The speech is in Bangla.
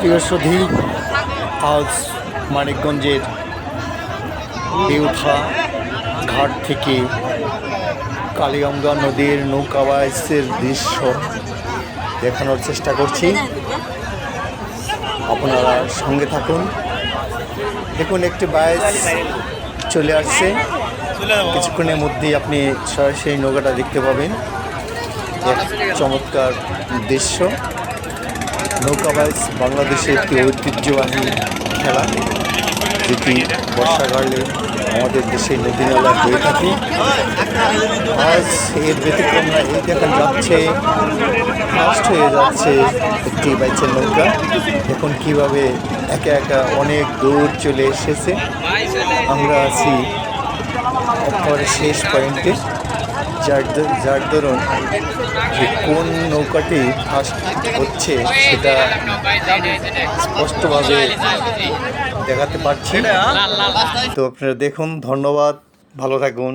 প্রিয় আজ মানিকগঞ্জের বেউঠা ঘাট থেকে কালিগঙ্গা নদীর নৌকা নৌকাবাইসের দৃশ্য দেখানোর চেষ্টা করছি। আপনারা সঙ্গে থাকুন। দেখুন, একটি বাইস চলে আসছে। কিছুক্ষণের মধ্যেই আপনি সরাসরি নৌকাটা দেখতে পাবেন। এক চমৎকার দৃশ্য। নৌকাবাইজ বাংলাদেশের একটি ঐতিহ্যবাহী খেলা, যেটি বর্ষাকালে আমাদের দেশে নদী নালা হয়ে থাকে। আজ এর ব্যতিক্রম না, এই দেখা যাচ্ছে ফাস্ট হয়ে যাচ্ছে একটি বাইচের নৌকা। এখন কীভাবে একা একা অনেক দূর চলে এসেছে, আমরা আছি শেষ পয়েন্টে। যার ধরুন যে কোন নৌকাটি ফার্স্ট হচ্ছে সেটা স্পষ্টভাবে দেখাতে পারছি। তো আপনারা দেখুন, ধন্যবাদ, ভালো থাকুন।